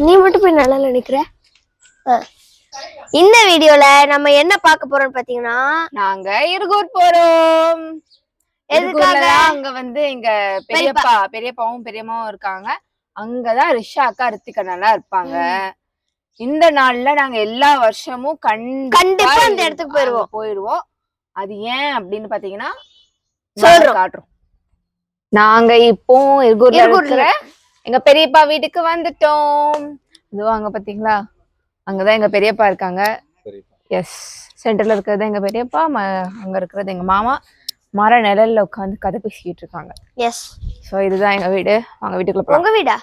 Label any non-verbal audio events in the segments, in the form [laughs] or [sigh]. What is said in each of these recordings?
நீ மட்டும் போய் நல்லா நினைக்கிற? இந்த வீடியோல நம்ம என்ன பார்க்க போறோம்னு பாத்தீங்கன்னா நாங்க இருகூர் போறோம். எதுக்காக? அங்க வந்து எங்க பெரியப்பா பெரியப்பாவும் பெரியம்மாவும் இருக்காங்க. அங்கதான் ரிஷா அக்கா ரித்திகா எல்லாம் இருப்பாங்க. இந்த நாள்ல நாங்க எல்லா வருஷமும் கண்டிப்பா அந்த இடத்துக்கு போயிருவோம். போயிருவோம். அது ஏன் அப்படின்னு பாத்தீங்கன்னா காட்டுறோம். நாங்க இப்போ இருகூர்ல. இருக்கிற எங்க பெரியப்பா வீட்டுக்கு வந்துட்டோம். இதோ அங்க பாத்தீங்களா? அங்கதான் எங்க பெரியப்பா இருக்காங்க. எஸ் சென்டர்ல இருக்கிறது எங்க பெரியப்பா ம- அங்க இருக்கிறது எங்க மாமா. மர நிழல்ல உட்காந்து கதை பேசிக்கிட்டு இருக்காங்க. எஸ் சோ இதுதான் எங்க வீடு. வாங்க வீட்டுக்குள்ள போலாம். உங்க வீடா?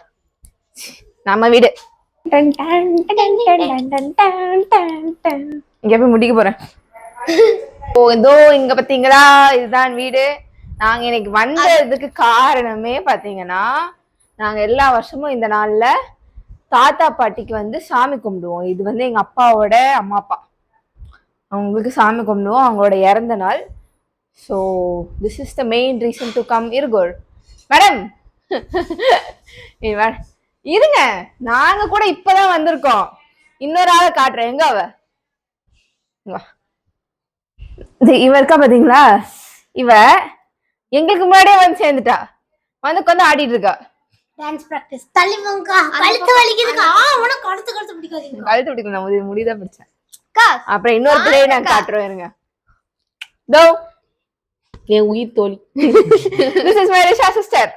நம்ம வீடு. இங்க போய் முடிக்க போறேன். ஓ இதோ இங்க பாத்தீங்களா? இதுதான் வீடு. நாங்க இன்னைக்கு வந்ததுக்கு காரணமே பாத்தீங்கன்னா நாங்க எல்லா வருஷமும் இந்த நாள்ல தாத்தா பாட்டிக்கு வந்து சாமி கும்பிடுவோம். இது வந்து எங்க அப்பாவோட அம்மா அப்பா. அவங்களுக்கு சாமி கும்பிடுவோம். அவங்களோட இறந்த நாள். So this is the main reason to come இருகோள் madam இருங்க. நாங்க கூட இப்பதான் வந்திருக்கோம். இன்னொரு ஆளை காட்டுறேன். எங்க அவ? இவ இருக்கா பாத்தீங்களா? இவ எங்களுக்கு முன்னாடியே வந்து சேர்ந்துட்டா. வந்து உட்காந்து ஆடிட்டு இருக்கா. டான்ஸ் பிராக்டிஸ் தள்ளி போங்கக்கா. கழுத்து வலிக்குதுக்கா. ஆ உனக்கு கழுத்து கழுத்து பிடிக்காதீங்க கழுத்து பிடிக்கல. நான் முடி முடிதான் பிடிச்சேன். அப்புறம் இன்னொரு பிள்ளையை நான் காட்டுறேன் இருங்க. தோ. என் உயிர் தோழி. This is my Risha sister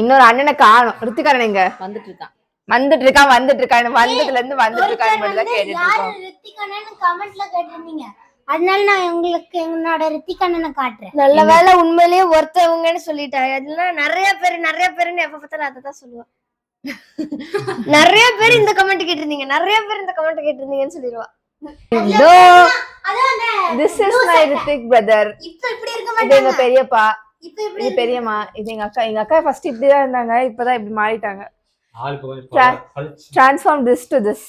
இன்னொரு அண்ணனை காணும். ரித்திகாரன் எங்க? வந்துட்டு இருக்கான் வந்துட்டு இருக்கான் வந்துட்டு இருக்கான் வந்ததுல இருந்து வந்துட்டு இருக்கான்னு மட்டும் தான் கேட்டுட்டு யாரு இருக்கோம். ரித்திகண்ணன் கமெண்ட்ல கேட்டிருந்தீங்க? அதனால நான் உங்களுக்கு என்னோட ரித்திகண்ணனை காட்டுறேன். நல்ல வேலை உண்மையிலேயே ஒருத்தவங்கன்னு சொல்லிட்டாங்க. அதெல்லாம் நிறைய பேர் நிறைய பேருன்னு எப்ப பார்த்தாலும் அதை தான் சொல்லுவா. நிறைய பேர் இந்த கமெண்ட் கேட்டிருந்தீங்க. நிறைய பேர் இந்த கமெண்ட் கேட்டிருந்தீங்கன்னு சொல்லிடுவா. This is my Hrithik brother இப்ப இப்படி இருக்க இது எங்க பெரியப்பா. இப்ப இப்படி இது பெரியம்மா. இது எங்க அக்கா. எங்க அக்கா ஃபர்ஸ்ட் இப்படிதான் இருந்தாங்க. இப்பதான் இப்படி மாறிட்டாங்க. டிரான்ஸ்ஃபார்ம் திஸ் டு திஸ்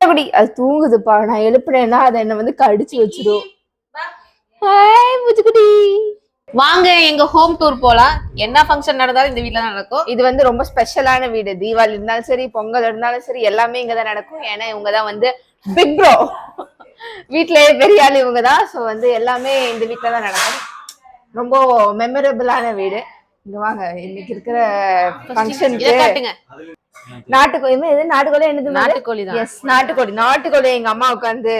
அப்படி அது தூங்குதுப்பா. நான் எழுப்புனேன்னா அதை என்ன வந்து கடிச்சு வச்சிடும் ஹாய் வாங்க எங்க ஹோம் டூர் போலாம். என்ன ஃபங்க்ஷன் நடந்தாலும் இந்த வீட்ல நடக்கும். இது வந்து ரொம்ப ஸ்பெஷலான வீடு. தீபாவளி இருந்தாலும் சரி பொங்கல் இருந்தாலும் சரி எல்லாமே இங்க தான் நடக்கும். ஏன்னா இவங்க தான் வந்து பிக் ப்ரோ வீட்லயே பெரிய ஆள் இவங்க தான் ஸோ வந்து எல்லாமே இந்த வீட்ல தான் நடக்கும். ரொம்ப மெமரபிளான வீடு. இங்க வாங்க. இன்னைக்கு இருக்கிற ஃபங்க்ஷனுக்கு காட்டுங்க. நாட்டுக்கோழி இது நாட்டுக்கோழி என்னது நாட்டுக்கோழி தான். எஸ் நாட்டுக்கோழி. நாட்டுக்கோழி எங்க அம்மா உட்காந்து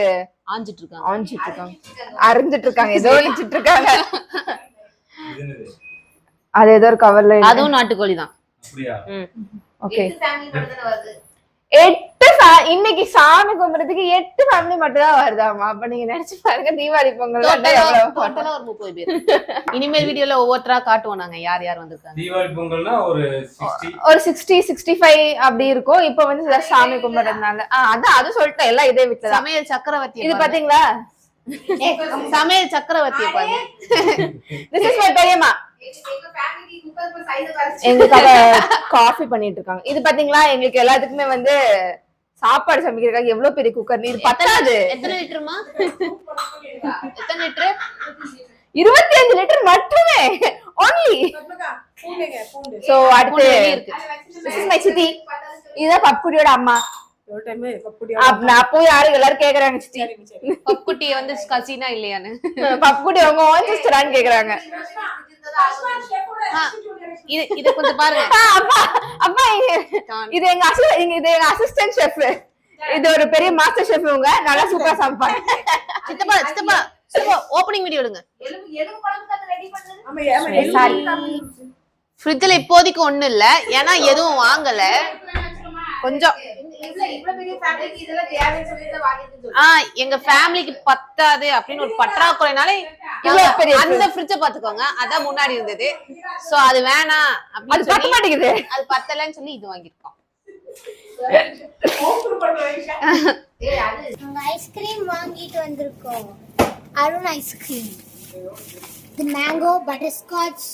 ஆஞ்சிட்டு இருக்காங்க ஆஞ்சிட்டு இருக்காங்க அரைஞ்சிட்டு இருக்காங்க ஏதோ ஒழிச்சிட்டு இருக்காங்க? அது ஏதோ ஒரு கவர்ல அதுவும் நாட்டுக்கோழி தான்? ஓகே fa- இன்னைக்கு சாமி கும்பிடுறதுக்கு எட்டு ஃபேமிலி மட்டும் தான் வருதாமா அப்ப நீங்க நினைச்சு பாருங்க தீபாவளி பொங்கல் டோட்டலா ஒரு முப்பது பேர் இனிமேல் வீடியோல ஒவ்வொருத்தரா காட்டுவோம் நாங்க யார் யார் வந்திருக்காங்க. தீபாவளி பொங்கல்னா ஒரு 60 ஒரு சிக்ஸ்டி சிக்ஸ்டி ஃபைவ் அப்படி இருக்கும். இப்ப வந்து சாமி கும்பிடுறதுனால. ஆஹ் அதான் அது சொல்லிட்டேன் எல்லாம் இதே வீட்டுல சமையல் சக்கரவர்த்தி இது பாத்தீங்களா? சமையல் சக்கரவர்த்தியை பாருங்க திஸ் இஸ் மை பெரியம்மா. எங்களுக்கு காஃபி பண்ணிட்டு இருக்காங்க. இது பாத்தீங்களா? எங்களுக்கு எல்லாத்துக்குமே வந்து சாப்பாடு சமைக்கிறதுக்காக எவ்வளவு பெரிய குக்கர் இது பத்தாது. எத்தனை லிட்டருமா? எத்தனை லிட்டரு? இருபத்தி அஞ்சு லிட்டர் மட்டுமே. ஒன்லி சோ அடுத்து my சித்தி. இதுதான் பப்புடியோட அம்மா. நான் போய் யாரும் எல்லாரும் கேக்குறாங்க சித்தி. பக்குட்டியை வந்து கசினா இல்லையான்னு? பப்புடி அவங்க ஓன் சிஸ்டரான்னு கேக்குறாங்க. இது இது கொஞ்சம் பாருங்க. ஆ, அப்பா அப்பா இது- எங்க இது எங்க அசிஸ்டன்ட் ஷெஃப் இது ஒரு பெரிய மாஸ்டர் ஷெஃப் இவங்க. நல்லா சூப்பரா சமைப்பாங்க. சித்தப்பா சித்தப்பா சித்தப்பா ஓப்பனிங் வீடியோ எடுங்க. ஃப்ரிட்ஜ்ல இப்போதைக்கு ஒண்ணும் இல்ல. ஏன்னா எதுவும் வாங்கல. கொஞ்சம் எங்க ஃபேமிலிக்கு பத்தாது அப்படின்னு ஒரு பற்றாக்குறைனால அந்த ஃப்ரிட்ஜ பாத்துக்கோங்க அதான் முன்னாடி இருந்தது. சோ அது வேணாம் அது பத்த சொல்லி மாட்டேங்குது. அது பத்தலன்னு சொல்லி இது வாங்கிருக்கோம் ஐஸ்கிரீம் வாங்கிட்டு வந்திருக்கோம். அருண் ஐஸ்கிரீம் இது மேங்கோ பட்டர்ஸ்காட்ச்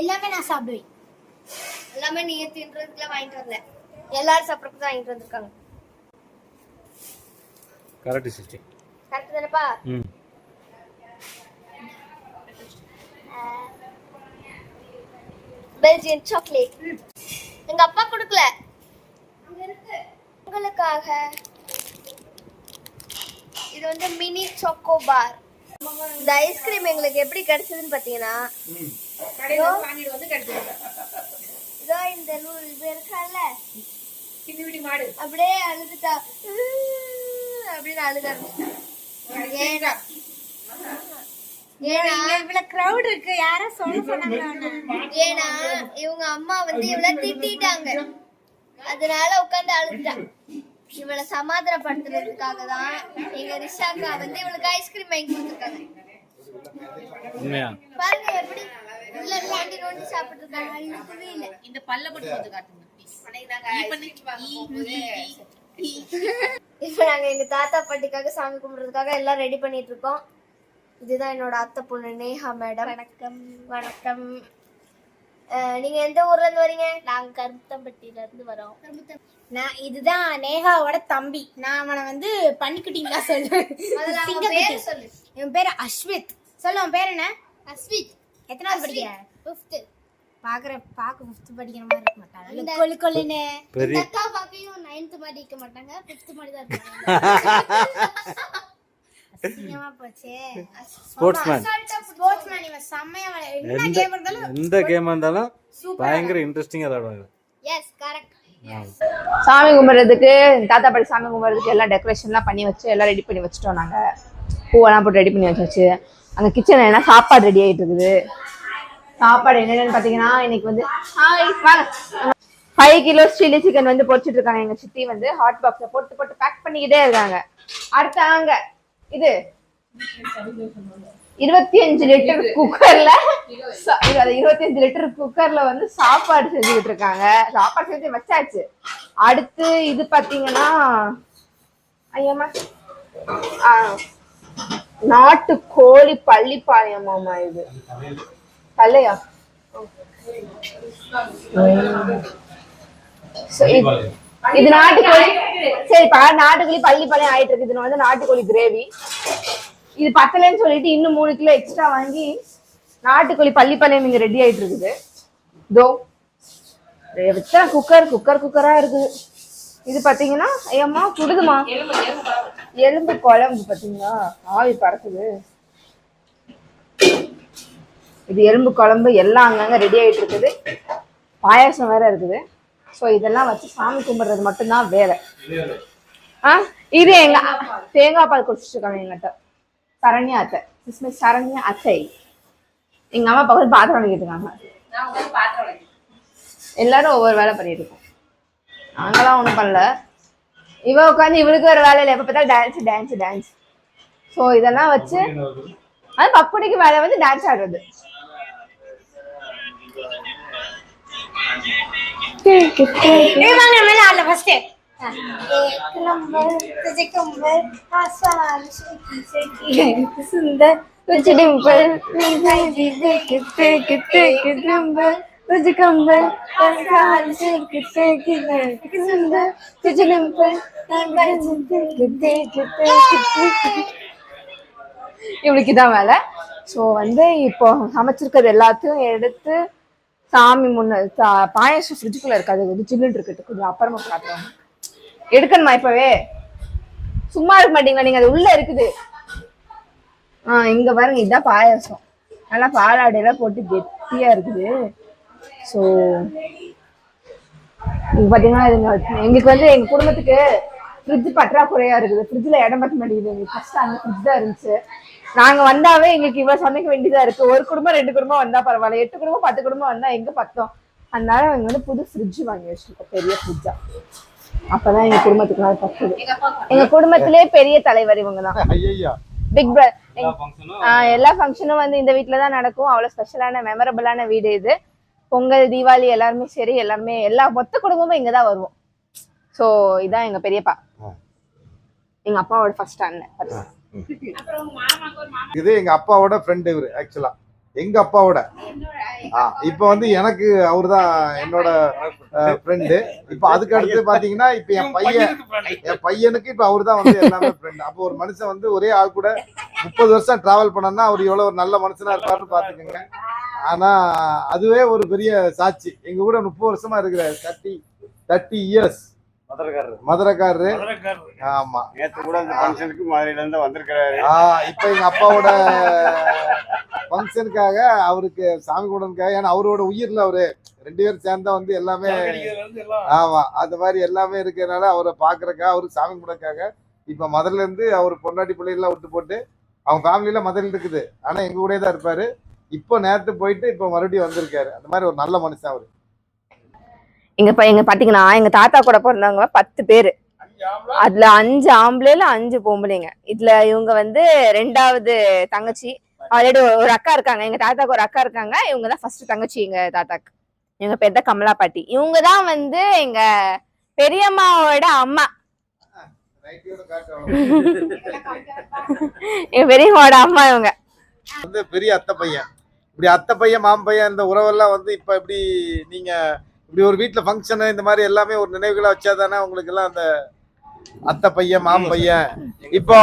எல்லாமே நான் சாப்பிடுவேன். எல்லாமே நீங்க தின்றதுக்குலாம் வாங்கிட்டு வரல. எல்லாரும் சாப்பிட்றதுக்கு தான் வாங்கிட்டு வந்திருக்காங்க. கரெக்ட் சிஸ்டி கரெக்ட் தானேப்பா? ம். பெல்ஜியன் சாக்லேட் எங்க அப்பா கொடுக்கல. உங்களுக்காக. இது வந்து மினி சோக்கோ பார் இந்த ஐஸ்கிரீம் எங்களுக்கு எப்படி கிடைச்சதுன்னு பாத்தீங்கன்னா இதோ இந்த லூ- இது இருக்கல அப்படியே அழுதுட்டா. அப்படின்னு அழுத. கிரவுட் இருக்கு. சொல்ல சொன்னாங்க ஏன்னா இவங்க அம்மா வந்து இவள திட்டிட்டாங்க. அதனால உட்கார்ந்து அழுதுட்டா. இவளை சமாதானப்படுத்துறதுக்காக தான் எங்க ரிஷாக்கா வந்து இவளுக்கு ஐஸ்கிரீம் வாங்கி கொடுத்துருக்காங்க. உண்மையா? பாருங்க எப்படி உள்ள நோண்டி நோண்டி சாப்பிட்டு இருக்காங்க அழுத்தவே இல்ல. இந்த பல்ல மட்டும் வந்து காட்டுங்க இப்ப நாங்க எங்க தாத்தா பாட்டிக்காக சாமி கும்பிடுறதுக்காக எல்லாம் ரெடி பண்ணிட்டு இருக்கோம். இதுதான் என்னோட அத்தை பொண்ணு நேஹா மேடம் வணக்கம். வணக்கம். நீங்க எந்த ஊர்ல இருந்து வரீங்க? நாங்க கருத்தம்பட்டியில இருந்து வரோம். நான் இதுதான் நேகாவோட தம்பி. நான் அவனை வந்து. பேரு சொல்லு. இவன் பேரு அஸ்வித். சொல்லு உன் பேர் என்ன? அஸ்வித். எத்தனாவது படிக்கிற? ஃபிஃப்த் பாக்குற பாக்க ஃபிஃப்த் படிக்கிற மாதிரி இருக்க மாட்டாங்க கொழு கொழுன்னு பெரிய அக்கா பாக்கையும் நைன்த் மாதிரி இருக்க மாட்டாங்க ஃபிஃப்த் மாதிரி தான் அசிங்கமா போச்சே. ஸ்போர்ட்ஸ்மேன் ஸ்போர்ட்ஸ் மேன் இவன் செம்மையா என்ன கேம் இருந்தாலும் எந்த கேம் இருந்தாலும் பயங்கர இன்ட்ரெஸ்டிங்கா விளையாடுவாங்க. எஸ் கரெக்ட் சாமி கும்பிட்றதுக்கு தாத்தா பாட்டி சாமி கும்பிட்றதுக்கு எல்லாம் டெக்கரேஷன்லாம் பண்ணி வச்சு எல்லாம் ரெடி பண்ணி வச்சுட்டோம் நாங்கள் பூவெல்லாம் போட்டு ரெடி பண்ணி வச்சாச்சு அங்கே கிச்சன் என்ன சாப்பாடு ரெடி ஆகிட்டு இருக்குது சாப்பாடு என்னென்னு பார்த்தீங்கன்னா இன்னைக்கு வந்து ஃபைவ் கிலோஸ் சில்லி சிக்கன் வந்து பொரிச்சிட்டு இருக்காங்க எங்கள் சித்தி வந்து ஹாட் பாக்ஸில் போட்டு போட்டு பேக் பண்ணிக்கிட்டே இருக்காங்க. அடுத்து அங்க இது இருபத்தி அஞ்சு லிட்டர் குக்கர்ல இருபத்தி அஞ்சு லிட்டர் குக்கர்ல வந்து சாப்பாடு செஞ்சுக்கிட்டு இருக்காங்க சாப்பாடு செஞ்சு வச்சாச்சு. அடுத்து இது பாத்தீங்கன்னா ஐயம்மா நாட்டு கோழி பள்ளிப்பாளையமாமா இது. தலையா இது- இது நாட்டுக்கோழி. சரிப்பா நாட்டுக்கோழி பள்ளிப்பாளையம் ஆயிட்டு இருக்குது இது வந்து நாட்டுக்கோழி கிரேவி இது பத்தலைன்னு சொல்லிட்டு இன்னும் மூணு கிலோ எக்ஸ்ட்ரா வாங்கி நாட்டுக்கோழி பள்ளிப்பாளையம் இங்க ரெடி ஆயிட்டு இருக்குது தோ வச்சா குக்கர் குக்கர் குக்கரா இருக்குது. இது பாத்தீங்கன்னா ஏம்மா சுடுதுமா எலும்பு குழம்பு பாத்தீங்களா? ஆவி பறக்குது. இது எலும்பு குழம்பு எல்லாம் அங்கங்க ரெடி ஆயிட்டு இருக்குது. பாயாசம் வேற இருக்குது. ஸோ இதெல்லாம் வச்சு சாமி கும்பிடுறது மட்டும்தான் வேற. ஆ இது எங்க தேங்காய் பால் குடிச்சிட்டு இருக்காங்க எங்கிட்ட சரண்யா அத்தை. மிஸ் சரண்யா அத்தை. எங்க அம்மா பக்கத்து பாத்திரம் வலிக்கிட்டு இருக்காங்க. எல்லாரும் ஒவ்வொரு வேலை பண்ணிட்டு இருக்கோம். நாங்களாம் ஒன்றும் பண்ணல இவ உட்காந்து இவளுக்கு ஒரு வேலை இல்லை எப்போ பார்த்தா டான்ஸ் டான்ஸ் டான்ஸ் ஸோ இதெல்லாம் வச்சு அது பப்புடிக்கு வேலை வந்து டான்ஸ் ஆடுறது ஏய் வாங்க மேல ஆடல ஃபர்ஸ்ட் एक नंबर तुझे कंबर आसान शेकी शेकी सुंदर तुझ डिंपल निभाई देख देख देख नंबर तुझ कंबल आसान शेक शेक देख सुंदर तुझ डिंपल निभाई देख देख देख இவளுக்கு இதான் வேலை ஸோ வந்து இப்போ சமைச்சிருக்கிறது எல்லாத்தையும் எடுத்து சாமி முன்ன சா- பாயாசம் ஃப்ரிட்ஜுக்குள்ள இருக்காது அது வந்து சில்லுன்னு இருக்கட்டும் கொஞ்சம் அப்புறமா காட்டுறோம் எடுக்கணுமா இப்பவே சும்மா இருக்க மாட்டீங்களா நீங்க அது உள்ள இருக்குது ஆ இங்க பாருங்க இதுதான் பாயாசம் நல்லா பாலாடை எல்லாம் போட்டு கெட்டியா இருக்குது ஸோ இங்க பாத்தீங்கன்னா இதுங்க எங்களுக்கு வந்து எங்க குடும்பத்துக்கு ஃப்ரிட்ஜ் பற்றாக்குறையா இருக்குது. ஃப்ரிட்ஜ்ல இடம் பத்த மாட்டேங்குது. எங்களுக்கு ஃபர்ஸ்ட் அந்த ஃப்ரிட்ஜ் தான் இருந்துச்சு. நாங்க வந்தாவே எங்களுக்கு இவ்வளவு சமைக்க வேண்டியதா இருக்கு. ஒரு குடும்பம் ரெண்டு குடும்பம் வந்தா பரவாயில்ல. எட்டு குடும்பம் பத்து குடும்பம் வந்தா எங்க பத்தோம்? அதனால அவங்க வந்து புது ஃப்ரிட்ஜ் வாங்கி வச்சிருக்கோம். பெரிய ஃப்ரிட்ஜா அப்பதான் எங்க குடும்பத்துக்கு நாள் பத்துது. எங்க குடும்பத்திலே பெரிய தலைவர் இவங்க தான் பிக் பிரதர் எல்லா ஃபங்க்ஷனும் ஆஹ் எல்லா ஃபங்க்ஷனும் வந்து இந்த வீட்ல தான் நடக்கும். அவ்வளவு ஸ்பெஷலான மெமரபிளான வீடு இது. பொங்கல் தீபாவளி எல்லாருமே சரி எல்லாருமே எல்லா மொத்த குடும்பமும் இங்க தான் வருவோம். ஸோ இதான் எங்க பெரியப்பா. எங்க அப்பாவோட ஃபர்ஸ்ட் அண்ணன். இது எங்க அப்பாவோட ஃப்ரெண்ட் இவரு ஆக்சுவலா எங்க அப்பாவோட. இப்ப வந்து எனக்கு அவர்தான் என்னோட ஃப்ரெண்டு இப்ப அதுக்கு அடுத்து பாத்தீங்கன்னா இப்ப என் பையன் என் பையனுக்கு இப்ப அவர்தான் வந்து எல்லாமே ஃப்ரெண்ட் அப்போ ஒரு மனுஷன் வந்து ஒரே ஆள் கூட முப்பது வருஷம் டிராவல் பண்ணனா அவர் எவ்வளவு ஒரு நல்ல மனுஷனா இருப்பாருன்னு பாத்துக்கோங்க. ஆனா அதுவே ஒரு பெரிய சாட்சி. எங்க கூட முப்பது வருஷமா இருக்கிற தேர்ட்டி தேர்ட்டி இயர்ஸ் மதுரக்காரர். மதுரைக்காரரு. ஆமா. நேத்து கூட அந்த ஃபங்க்ஷனுக்கு மதுரையில இருந்து வந்திருக்கிறாரு. ஆ, இப்ப எங்க அப்பாவோட ஃபங்க்ஷனுக்காக அவருக்கு சாமி கும்பிடனுக்காக ஏன்னா அவரோட உயிர்ல அவரு ரெண்டு பேரும் சேர்ந்தா வந்து எல்லாமே ஆமா அந்த மாதிரி எல்லாமே இருக்கிறதுனால அவரை பாக்குறக்காக அவருக்கு சாமி கும்பிடக்காக இப்ப மதுரையில இருந்து அவர் பொண்டாட்டி பிள்ளைகள்லாம் விட்டு போட்டு அவங்க ஃபேமிலியில மதுரையில் இருக்குது. ஆனா எங்க கூடயே தான் இருப்பாரு. இப்போ நேரத்து போயிட்டு இப்போ மறுபடியும் வந்திருக்காரு. அந்த மாதிரி ஒரு நல்ல மனுஷன் அவரு. எங்க ப- எங்க பாத்தீங்கன்னா எங்க தாத்தா கூட பிறந்தவங்க பத்து பேரு. அதுல அஞ்சு ஆம்பளைல அஞ்சு பொம்பளைங்க. இதுல இவங்க வந்து ரெண்டாவது தங்கச்சி. ஆல்ரெடி ஒரு அக்கா இருக்காங்க எங்க தாத்தாக்கு ஒரு அக்கா இருக்காங்க இவங்க தான் ஃபர்ஸ்ட் தங்கச்சி எங்க தாத்தாக்கு. இவங்க பேர் தான் கமலா பாட்டி. இவங்க தான் வந்து எங்க பெரியம்மாவோட அம்மா. [laughs] எங்க பெரியம்மாவோட அம்மா இவங்க. வந்து பெரிய அத்தை பையன். இப்படி அத்தை பையன் மாம்பையன் இந்த உறவெல்லாம் வந்து இப்ப இப்படி நீங்க இப்படி ஒரு வீட்டுல ஃபங்க்ஷனு இந்த மாதிரி எல்லாமே ஒரு நினைவுகளா வச்சாதானே உங்களுக்கு எல்லாம் அந்த அத்தை பையன் மாமன் பையன். இப்போ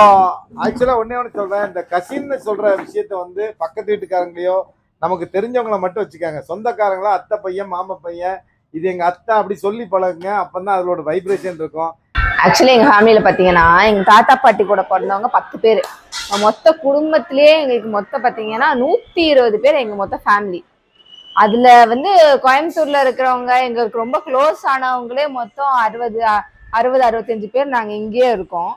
ஆக்சுவலா ஒன்னே ஒண்ணு சொல்றேன். இந்த கசின்னு சொல்ற விஷயத்த வந்து பக்கத்து வீட்டுக்காரங்களையோ நமக்கு தெரிஞ்சவங்கள மட்டும் வச்சுக்காங்க. சொந்தக்காரங்களா அத்தை பையன் மாமன் பையன். இது எங்க அத்தை அப்படி சொல்லி பழகுங்க அப்பதான் அதோட வைப்ரேஷன் இருக்கும். ஆக்சுவலி எங்க ஃபேமிலியில பாத்தீங்கன்னா எங்க தாத்தா பாட்டி கூட பிறந்தவங்க பத்து பேர். மொத்த குடும்பத்திலேயே எங்களுக்கு மொத்தம் பாத்தீங்கன்னா நூத்தி இருபது பேர் எங்க மொத்த ஃபேமிலி அதுல வந்து கோயம்புத்தூர்ல இருக்கிறவங்க எங்களுக்கு ரொம்ப க்ளோஸ் ஆனவங்களே மொத்தம் அறுபது அறுபது அறுபத்தஞ்சு பேர் நாங்க இங்கேயே இருக்கோம்.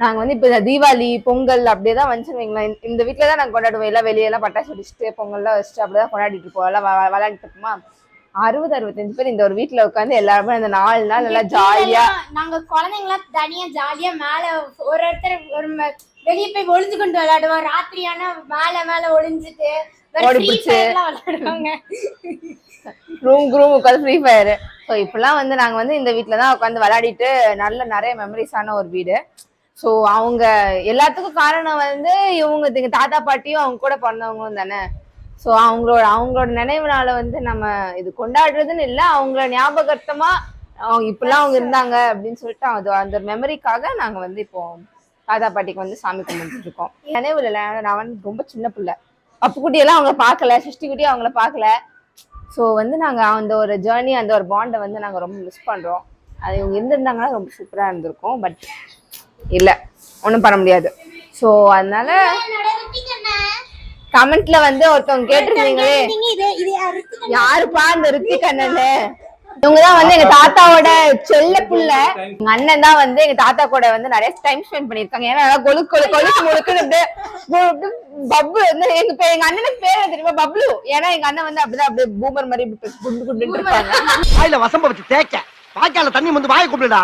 நாங்க வந்து இப்ப தீபாவளி பொங்கல் அப்படியே தான் வந்துச்சு வைங்களேன். இந்த- வீட்ல தான் நாங்க கொண்டாடுவோம். எல்லாம் வெளியெல்லாம் பட்டாசு வெடிச்சுட்டு பொங்கல்லாம் வச்சுட்டு அப்படிதான் கொண்டாடிட்டு இருப்போம். எல்லாம் விளையாடிட்டு இருப்போமா? அறுபது அறுபத்தஞ்சு பேர் இந்த ஒரு வீட்ல உட்காந்து எல்லாருமே அந்த நாலு நாள் நல்லா ஜாலியா நாங்க குழந்தைங்களாம் தனியா ஜாலியா மேல ஒரு ஒருத்தர் ஒரு வெளிய போய் ஒளிஞ்சு கொண்டு விளையாடுவோம் ராத்திரி ஆனா மேல மேல ஒளிஞ்சிட்டு ஓடி free பிடிச்சு. fire எல்லாம் விளையாடுவாங்க. ரூம் ரூம் உட்காந்து ஃப்ரீ ஃபயர் ஸோ இப்பெல்லாம் வந்து நாங்க வந்து இந்த வீட்ல தான் உட்காந்து விளையாடிட்டு நல்ல நிறைய மெமரிஸான ஒரு வீடு. ஸோ அவங்க எல்லாத்துக்கும் காரணம் வந்து இவங்க எங்க தாத்தா பாட்டியும் அவங்க கூட பிறந்தவங்களும் தானே. ஸோ அவங்களோட அவங்களோட நினைவுனால வந்து நம்ம இது கொண்டாடுறதுன்னு இல்லை அவங்கள ஞாபகார்த்தமா அவங்க இப்பெல்லாம் அவங்க இருந்தாங்க அப்படின்னு சொல்லிட்டு அது அந்த மெமரிக்காக நாங்க வந்து இப்போ தாத்தா பாட்டிக்கு வந்து சாமி கும்பிட்டு இருக்கோம் நினைவுல இல்லை நான் வந்து ரொம்ப சின்ன பிள்ளை. அப்புக்குட்டியெல்லாம் அவங்க பார்க்கல சிருஷ்டி குட்டி அவங்கள பார்க்கல. ஸோ வந்து நாங்கள் அந்த ஒரு ஜேர்னி அந்த ஒரு பாண்டை வந்து நாங்கள் ரொம்ப மிஸ் பண்ணுறோம் அது இவங்க இருந்திருந்தாங்கன்னா ரொம்ப சூப்பராக இருந்திருக்கும் பட் இல்லை ஒன்றும் பண்ண முடியாது. ஸோ அதனால கமெண்ட்ல வந்து ஒருத்தவங்க கேட்டிருந்தீங்களே யாருப்பா அந்த ரித்திக் அண்ணன் இவங்க தான் வந்து எங்க தாத்தாவோட செல்ல புள்ள எங்க அண்ணன் தான் வந்து எங்க தாத்தா கூட வந்து நிறைய டைம் ஸ்பெண்ட் பண்ணிருக்காங்க ஏன்னா கொழு கொழு கொழுக்கு முழுக்குன்னு பப்ளு வந்து எங்க எங்க அண்ணனுக்கு பேர் தெரியுமா பப்ளு ஏன்னா எங்க அண்ணன் வந்து அப்படிதான் அப்படியே பூமர் மாதிரி குண்டு குண்டுன்னு இருப்பாங்க வாயில வசம்ப வச்சு தேய்க்க வாய்க்கால தண்ணி வந்து வாயை கூப்பிடுடா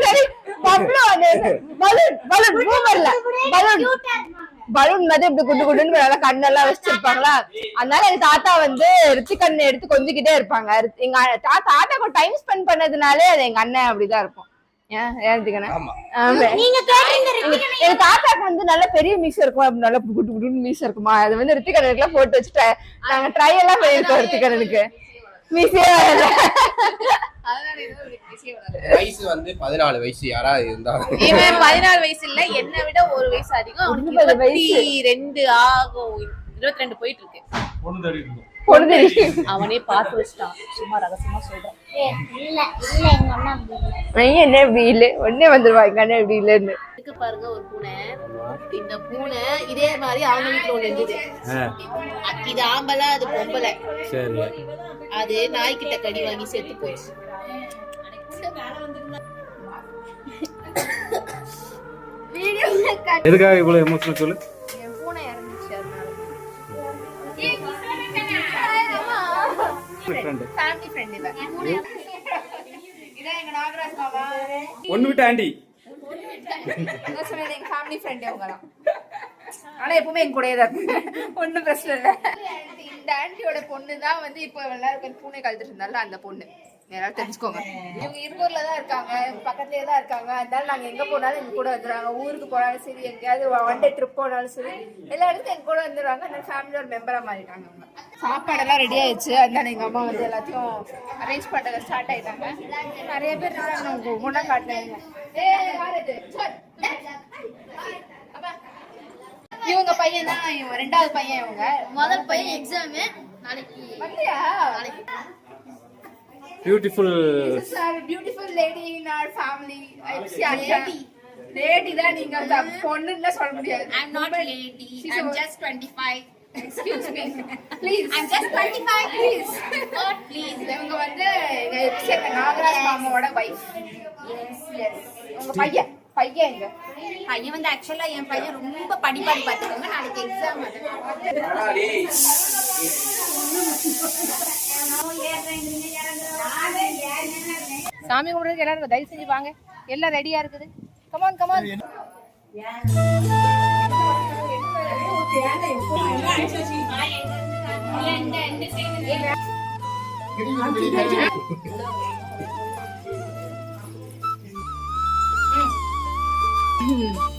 சரி பப்ளு அது பலூன் பலூன் பூமர்ல பலூன் பலூன் மாதிரி இப்படி குண்டு குண்டுன்னு நல்லா கண்ணெல்லாம் வச்சிருப்பாங்களா? அதனால எங்க தாத்தா வந்து ரித்திக் அண்ணன் எடுத்து கொஞ்சிக்கிட்டே இருப்பாங்க. எங்க தாத்தா டைம் ஸ்பெண்ட் பண்ணதுனாலே அது எங்க அண்ணன் அப்படிதான் இருக்கும். எங்க- தாத்தாக்கு வந்து நல்ல பெரிய மீசை இருக்கும். அப்படி நல்லா குட்டு குட்டுன்னு மீசை இருக்குமா? அது வந்து ரித்திக் அண்ணனுக்குலாம் போட்டு வச்சுட்டு நாங்க ட்ரை எல்லாம் பண்ணிருக்கோம் ரித்திக் அண்ணனுக்கு. மீசையே வரல வயசு வந்து பதினாலு வயசு யாராவது இருந்தா. இவன் பதினாறு வயசு இல்ல என்னை விட ஒரு வயசு அதிகம். அவனுக்கு இருபத்தி. ரெண்டு ஆகும். இருபத்தி ரெண்டு போயிட்டு இருக்கு அவனே பார்த்து வச்சுட்டான். சும்மா ரகசியமா சொல்றேன். அண்ணா என்ன இப்படி இல்லை? உடனே வந்துருவா எங்க அண்ணன் இப்படி இல்லைன்னு. பாருங்க ஒரு பூனை. இந்த பூனை இதே மாதிரி அவங்க வீட்டுல ஒண்ணு இருந்தது. ஆ, இது ஆம்பளை அது பொம்பளை. சரி. அது நாய்க்கிட்ட கடி வாங்கி செத்து போச்சு. எதுக்காக இவ்வளவு எமோஷனல் சொல்லு? ஒன்னு விட்டு ஆண்டி. எங்க ஃபேமிலி ஃப்ரெண்ட் அவங்கலாம் ஆனா எப்பவுமே என் கூடயே தான் ஒண்ணும் பிரச்சனை இல்லை. இந்த ஆண்டியோட பொண்ணு தான் வந்து இப்போ எல்லாரும் பூனை கழுத்துட்டு இருந்தால அந்த பொண்ணு. யாராவது தெரிஞ்சுக்கோங்க. இவங்க இருக்கூர்ல தான் இருக்காங்க பக்கத்துலயே தான் இருக்காங்க. அதனால நாங்க எங்க போனாலும் எங்க கூட வந்துடுறாங்க ஊருக்கு போனாலும் சரி எங்கேயாவது ஒன் டே ட்ரிப் போனாலும் சரி எல்லா இடத்துக்கும் எங்க கூட வந்துடுவாங்க அந்த ஃபேமிலியோட மெம்பரா மாறிட்டாங்க அவங்க. சாப்பாடெல்லாம் ரெடி ஆயிடுச்சு. அதனால எங்க அம்மா வந்து எல்லாத்தையும் அரேஞ்ச் பண்றத ஸ்டார்ட் ஆயிட்டாங்க. நிறைய பேர் இருக்காங்க. உங்க ஒவ்வொன்றா காட்டுறாங்க ஏய், யார் இது? சொல். அப்பா. இவங்க பையன் தான் இவங்க ரெண்டாவது பையன் இவங்க முதல் பையன் எக்ஸாமு நாளைக்கு வரலையா beautiful sir beautiful lady in our family lady lady தான் நீங்க தான் பொண்ணுன்னு சொல்ல முடியாது I'm not lady. I'm just 25. Excuse me please I'm just 25. Please God, please. இவங்க வந்து எங்க சேர்ந்த நாகராஜ் மாமாவோட வைஃப் எஸ் எஸ் உங்க பையன் பையன் எங்க பையன் வந்து ஆக்சுவலா என் பையன் ரொம்ப படிப்பாடி பார்த்துக்கோங்க. நாளைக்கு எக்ஸாம் சாமி கும்பிடுறதுக்கு எல்லாரும் தயவு செஞ்சு வாங்க. எல்லாம் ரெடியா இருக்குது. கமான் கமான் சாமி